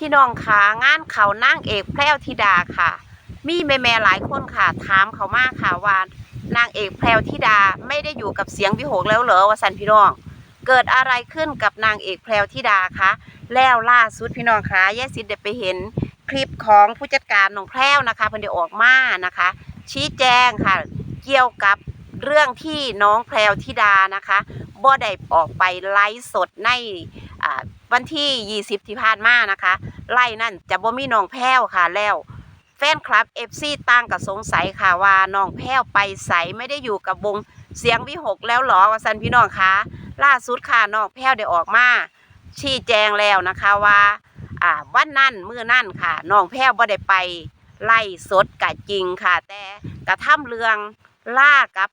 พี่น้องค่ะงานเขานางเอกแพรวธิดาค่ะ มีแม่แม่ๆหลายคนค่ะ ถามเขามากค่ะว่านางเอกแพรวธิดาไม่ได้อยู่กับเสียงวิหกแล้วเหรอวสันพี่น้อง เกิดอะไรขึ้นกับนางเอกแพรวธิดาคะแล้วล่าสุดพี่น้องคะยายสิทธิ์ได้ไปเห็นคลิปของผู้จัดการน้องแพรวนะคะเพิ่นได้ออกมานะคะ ชี้แจงค่ะ เกี่ยวกับเรื่องที่น้องแพรวธิดานะคะบ่ได้ออกไปไลฟ์สดในอ่า วันที่ 20 ที่ผ่านมานะคะ ไล่นั่นจะบ่มีน้องแพ้วค่ะแล้ว แฟนคลับ FC ตั้งกับสงสัยค่ะว่าน้องแพ้วไปใสไม่ได้อยู่กับวงเสียงวิหกแล้วหรอว่าสันพี่น้องคะล่าสุดค่ะน้องแพ้วได้ออกมาชี้แจงแล้วนะคะว่าอ่าวันนั่นมือนั่นค่ะน้องแพ้วบ่ได้ไปไล่สดกะจริงค่ะ แต่กระทำเรื่องล่ากับ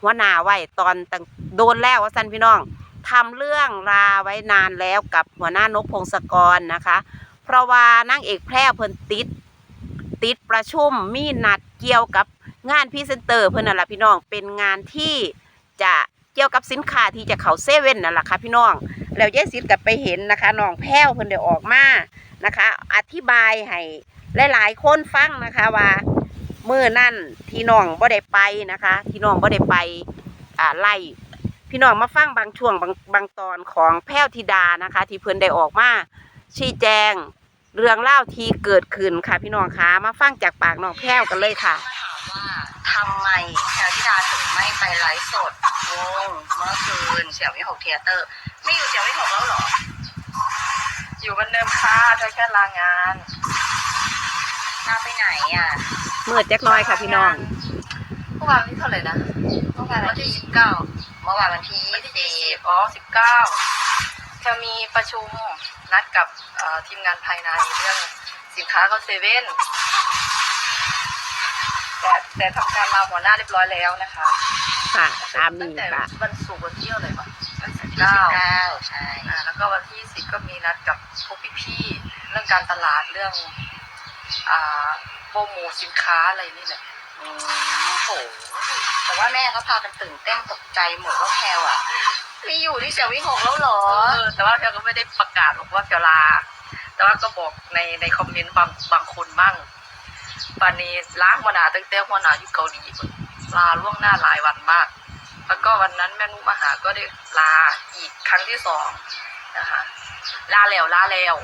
หัวหน้าไว้ตอนตังโดนแล้วว่าสันพี่น้อง ทำเรื่องลาไว้นานแล้วกับหัวหน้านกพงศกรนะคะ เพราะว่านางเอกแพร่เพิ่นติด ติดประชุมมีนัดเกี่ยวกับงานพรีเซนเตอร์เพิ่นน่ะล่ะพี่น้องเป็นงานที่จะเกี่ยวกับสินค้าที่จะเข้าเซเว่นนั่นแหละค่ะพี่น้อง แล้วยายสิทธิ์ก็ไปเห็นนะคะน้องแพ้วเพิ่นได้ออกมานะคะ อธิบายให้หลายๆคนฟังนะคะว่าเมื้อนั่นที่น้องบ่ได้ไปนะคะ ที่น้องบ่ได้ไปอ่าไล่ พี่น้องมาฟังบางช่วงบางบางตอนของแพ้วธิดานะคะ ที่เพิ่นได้ออกมาชี้แจง เรื่องเล่าวที่เกิดขึ้นค่ะ พี่น้องคะมาฟังจากปากน้องแพ้วกันเลยค่ะมาถามว่าทำไมแพรวธิดาถึงไม่ไปไลฟ์สดวงเมื่อคืนเสี่ยววิหกเทยเตอร์ ไม่อยู่เสี่ยววิหกแล้วเหรอ อยู่เหมือนเดิมค่ะได้แค่ลางานลาไปไหนอะ เมื่อจักหน้อยค่ะพี่น้องเมื่ อวานวันที่เท่าไหร่นะเมื่อวานวัวันนที่ที่สิบเก้าเมื่อวานวันที่วันที่ยี่ยี่สิสิบบอ๋อสิบเก้าจะมีประชุมนัดกับเอ่อทีมงานภายในเรื่องสินค้าเขาเซเว่นแต่แต่ทำการลาหัวหน้าเรียบร้อยแล้วนะคะค่ะตามตั้นี้งแต่ค่ะวันศุกร์วันที่เท่าไหร่วะวันที่สิบยี่สิเก้าบเก้าใช่อ่าแล้วก็วันที่สิบก็มีนัดกับพวกพี่ๆเรื่องการตลาดเรื่องอ่าโปรโมทสินค้าอะไรนี่แหละ อืมโหแต่ว่าแม่เขาพากันตื่นเต้นตกใจหมดว่าแพรวอะไม่อยู่ที่เสี่ยววิหกแล้วเหรอ เออแต่ว่าแพลก็ไม่ได้ประกาศหรอกว่าแพลลา แต่ว่าก็บอกในในคอมเมนต์บางบางคนบ้างปานนี้ล้างหัวหน้าตั้งแต่หัวหน้าอยู่เกาหลีพุ่นลาล่วงหน้าหลายวันมาก แล้วก็วันนั้นแม่นุมาหาก็ได้ลาอีกครั้งที่สองนะคะลาแล้วลาแล้ว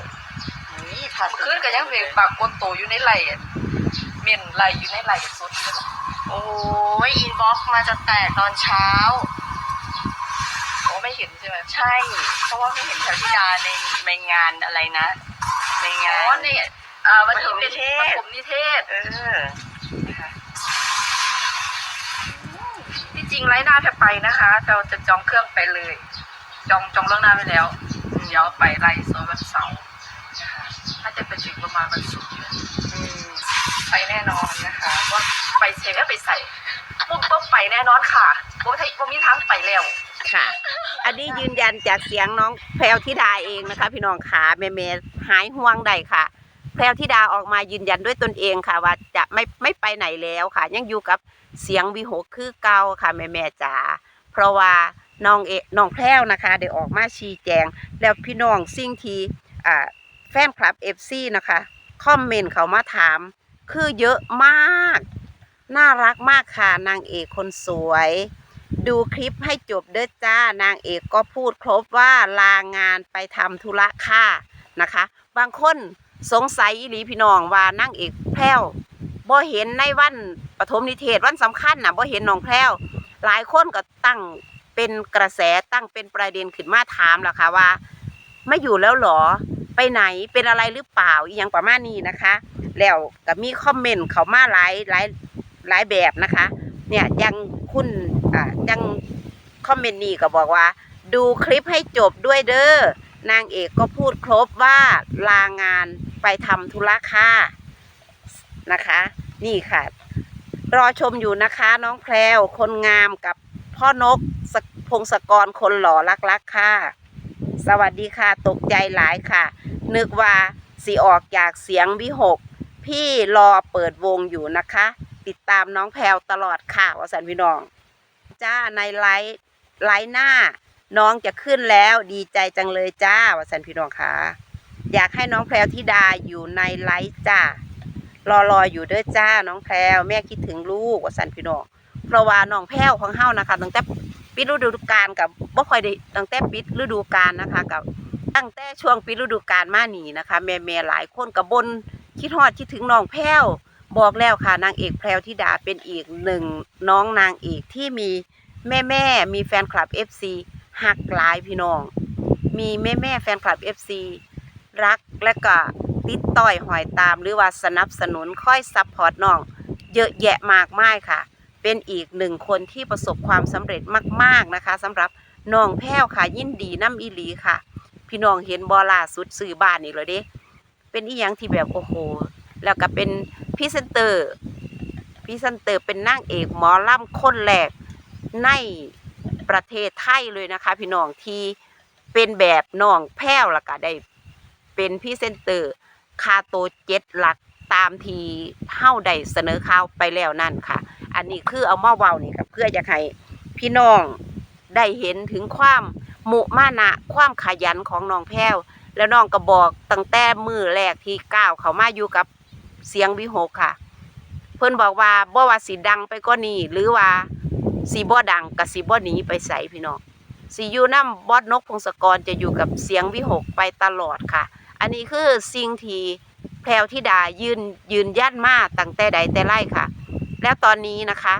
นี่ถ้าเมื่อคืนก็ยังเพลงปากกดโตอยู่ในไหลอะ เม่นไหลอยู่ในไหลสุดอยู่นั่นแหละโอ้ยอินบ็อกซ์มาจะแตกตอนเช้า โอ้ไม่เห็นใช่ไหมใช่ เพราะว่าไม่เห็นแถวธิดาในในงานอะไรนะ ในอ๋งาอนนี่อ่าวันนี้เป็นปฐมนิเทศปฐมนิเทศเออที่จริงไลน์หน้าแพรไปนะคะ เราจะจองเครื่องไปเลย จองจองล่วงหน้าไปแล้ว เดี๋ยวไปไล่โซนวันเสาร์นะคะน่าจะเป็นถึงประมาณวันศุกร์อืม ไปแน่นอนนะคะว่าไปเซฟไปใส่ปุ๊บปุ๊บไปแน่นอนค่ะโบทโบมีทางไปแล้ว ค่ะ อันนี้ยืนยันจากเสียงน้องแพรวธิดาเองนะคะ พี่น้องขาแม่เมหายห่วงใดค่ะ แพรวธิดาออกมายืนยันด้วยตนเองค่ะ ว่าจะไม่ไม่ไปไหนแล้วค่ะ ยังอยู่กับเสียงวิหกคือเก่าค่ะแม่แม่จ๋าเพราะว่าน้องเอน้องแพรวนะคะได้ออกมาชี้แจง แล้วพี่น้องสิ่งที่อ่าแฟนคลับเอฟซีนะคะ คอมเมนต์เขามาถาม คือเยอะมาก น่ารักมากค่ะนางเอกคนสวย ดูคลิปให้จบเด้อจ้านางเอกก็พูดครบว่าลางานไปทำธุระค่ะนะคะ บางคนสงสัยอีหลีพี่น้องว่านางเอกแพรวบ่เห็นในวันปฐมนิเทศวันสำคัญนะบ่เห็นน้องแพรวหลายคนก็ตั้งเป็นกระแสตั้งเป็นประเด็นขึ้นมาถามล่ะค่ะว่า ไม่อยู่แล้วหรอ ไปไหนเป็นอะไรหรือเปล่าอีหยังประมาณนี้นะคะ แล้วก็มีคอมเมนต์เขามาหลายหลายหลายแบบนะคะ เนี่ยยังคุณอ่ายังคอมเมนต์นี้ก็บอกว่า ดูคลิปให้จบด้วยเด้อนางเอกก็พูดครบว่าลางานไปทำธุระค่ะนะคะ นี่ค่ะ รอชมอยู่นะคะน้องแพรวคนงามกับพ่อนกพงศกรคนหล่อรักๆค่ะ สวัสดีค่ะ ตกใจหลายค่ะ นึกว่าสีออกจากเสียงวิหก พี่รอเปิดวงอยู่นะคะ ติดตามน้องแพลวตลอดค่ะวสันพี่น้อง จ้าในไลฟ์ไลฟ์หน้า น้องจะขึ้นแล้วดีใจจังเลยจ้าวสันพี่น้องค่ะ อยากให้น้องแพรวธิดาอยู่ในไลฟ์จ้ารอรออยู่เด้อจ้าน้องแพรวแม่คิดถึงลูกวสันพี่น้องเพราะว่าน้องแพรวของเฮานะคะตั้งแต่ปิดฤดูกาลกับบ่ค่อยได้ตั้งแต่ปิดฤดูกาลนะคะกับตั้งแต่ช่วงปิดฤดูกาลมาหนีนะคะ แม่แม่หลายคนกับบน คิดฮอดคิดถึงน้องแพรวบอกแล้วค่ะนางเอกแพรวธิดาเป็นอีกหนึ่งน้องนางเอกที่มีแม่แม่มีแฟนคลับ FC หักหลายพี่น้อง มีแม่แม่แฟนคลับ FC รักและก็ติดต่อยหอยตามหรือว่าสนับสนุนค่อยซัพพอร์ตน้อง เยอะแยะมากมายค่ะ เป็นอีกหนึ่งคนที่ประสบความสำเร็จมาก ๆนะคะสำหรับน้องแพ้วค่ะยินดีน้ำอีหลีค่ะ พี่น้องเห็นบอล่าสุดซื้อบ้านนี่เลยเด้ เป็นอีหยังที่แบบโอ้โห แล้วก็เป็นพรีเซนเตอร์พรีเซนเตอร์เป็นนางเอกหมอลำคนแรกในประเทศไทยเลยนะคะ พี่น้องที่เป็นแบบน้องแพ้วแล้วก็ได้เป็นพรีเซนเตอร์คาโตเจ็ดหลักตามที่เฮาได้เสนอข่าวไปแล้วนั่นค่ะ อันนี้คือเอามาเว้านี่ก็เพื่อจะให้พี่น้องได้เห็นถึงความมุมานะความขยันของน้องแพ้ว แล้วน้องก็บอกตั้งแต่มือแรกที่ก้าวเขามาอยู่กับเสียงวิหกค่ะ เพิ่นบอกว่าบ่ว่าสิดังไปก็นี่หรือว่าสิบ่ดังกับสิบ่หนีไปใสพี่น้องสิอยู่นำบอสนกพงศกรจะอยู่กับเสียงวิหกไปตลอดค่ะ อันนี้คือสิ่งที่แพรวธิดายืนยืนยันมาตั้งแต่ใดแต่ไรค่ะ แล้วตอนนี้นะคะ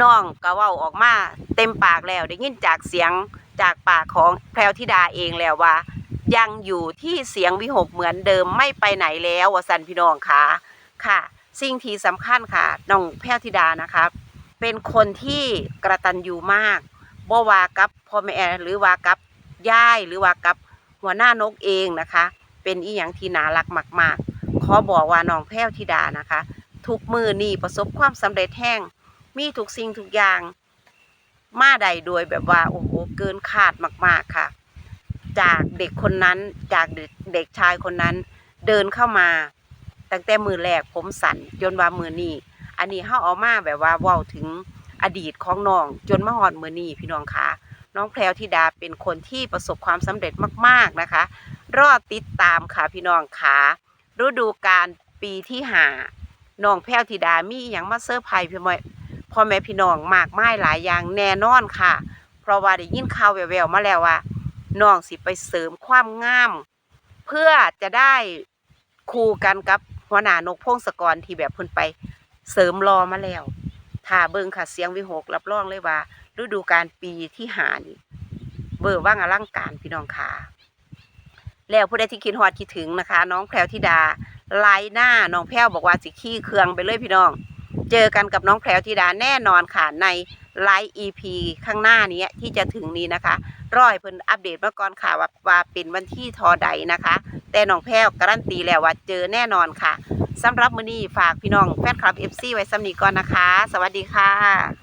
น้องก็เว้าออกมาเต็มปากแล้วได้ยินจากเสียงจากปากของแพรวธิดาเองแล้วว่า ยังอยู่ที่เสียงวิหกเหมือนเดิมไม่ไปไหนแล้วสันพี่น้องค่ะค่ะ สิ่งที่สำคัญค่ะน้องแพรธิดานะครับเป็นคนที่กระตันยูมากบ่วากับพ่อแม่หรือว่ากับย่ายหรือว่ากับหัวหน้านกเองนะคะ เป็นอีหยังที่น่ารักมากๆขอบอกว่าน้องแพรธิดานะคะ ทุกมือนี่ประสบความสำเร็จแห้งมีทุกสิ่งทุกอย่างมาใดโดยแบบว่าโอ้โหเกินคาดมากๆค่ะ จากเด็กคนนั้นจากเด็กชายคนนั้น เดินเข้ามา ตั้งแต่มือแรกผมสั่นจนว่ามือนี้อันนี้เฮาเอามาแบบว่าเว้าถึงอดีตของน้อง จนมาฮอดมือนี้พี่น้องคะน้องแพรวธิดาเป็นคนที่ประสบความสำเร็จมาก ๆนะคะ รอดติดตามค่ะพี่น้องคะฤดูกาลปีที่หาน้องแพรวธิดามีอย่างมาเซอร์ไพรส์พี่แม่พ่อแม่พี่น้องมากมายหลายอย่างแน่นอนค่ะ เพราะว่าได้ยินข่าวแววๆมาแล้วว่า น้องสิไปเสริมความงาม เพื่อจะได้คู่กันกับหัวหน้านกพงศกรที่แบบเพิ่นไปเสริมรอมาแล้วถ้าเบิ่งค่ะเสียงวิหกรับรองเลยว่า ฤดูกาลปีที่หานี่เบอร์ว่างอลังการพี่น้องค่ะแล้วผู้ใดที่คิดฮอดคิดถึงนะคะ น้องแพรวธิดาไลน์หน้าน้องแพรวบอกว่าสิขี้เครืองไปเลยพี่น้อง เจอกันกับน้องแพรวธิดาแน่นอนค่ะในไลฟ์อีพีข้างหน้านี้ที่จะถึงนี้นะคะรอยเพิ่นอัปเดตมาก่อนค่ะว่าว่าเป็นวันที่ทอใดนะคะ แต่น้องแพรวการันตีแล้วว่าเจอแน่นอนค่ะสำหรับมื้อนี้ฝากพี่น้องแฟนคลับ FC ไว้สำนีก่อนนะคะ สวัสดีค่ะ